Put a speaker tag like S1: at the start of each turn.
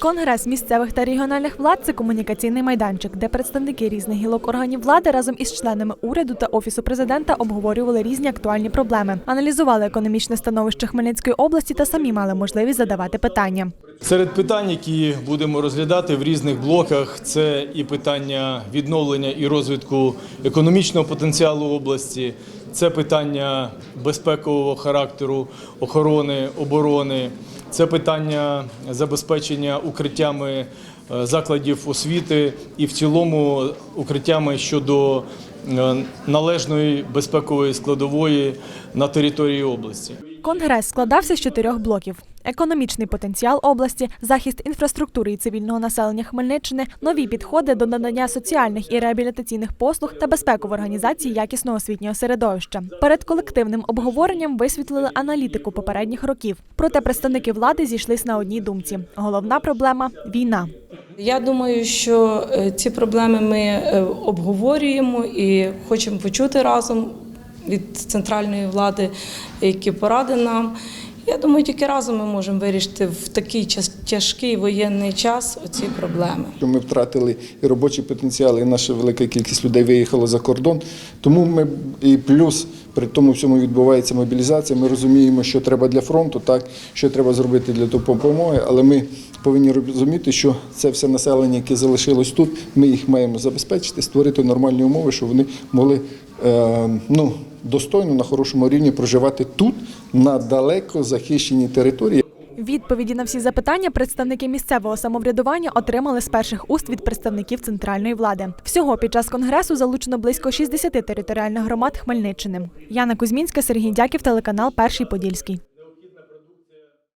S1: Конгрес місцевих та регіональних влад це комунікаційний майданчик, де представники різних гілок органів влади разом із членами уряду та офісу президента обговорювали різні актуальні проблеми, аналізували економічне становище Хмельницької області та самі мали можливість задавати питання.
S2: Серед питань, які будемо розглядати в різних блоках, це і питання відновлення і розвитку економічного потенціалу області, це питання безпекового характеру, охорони, оборони, це питання забезпечення укриттями е, закладів освіти і в цілому укриттями щодо е, належної безпекової складової на території області.
S1: Конгрес складався з чотирьох блоків: економічний потенціал області, захист інфраструктури і цивільного населення Хмельниччини, нові підходи до надання соціальних і реабілітаційних послуг та безпекову організації якісного освітнього середовища. Перед колективним обговоренням висвітлили аналітику попередніх років. Проте представники влади зійшлись на одній думці: головна проблема війна.
S3: Я думаю, що е, ці проблеми ми е, обговорюємо і хочемо почути разом від центральної влади, які поради нам. Я думаю, тільки разом ми можемо вирішити в такий час- тяжкий воєнний час ці проблеми.
S4: Ми втратили і робочий потенціал, і наша велика кількість людей виїхала за кордон. Тому ми і плюс при тому всьому відбувається мобілізація. Ми розуміємо, що треба для фронту, так що треба зробити для допомоги, але ми повинні розуміти, що це все населення, яке залишилось тут, ми їх маємо забезпечити, створити нормальні умови, щоб вони могли е, ну, достойно на хорошому рівні проживати тут, на далеко захищеній території.
S1: Відповіді на всі запитання представники місцевого самоврядування отримали з перших уст від представників центральної влади. Всього під час конгресу залучено близько 60 територіальних громад Хмельниччини. Яна Кузьмінська, Сергій Дяків, телеканал Перший Подільський.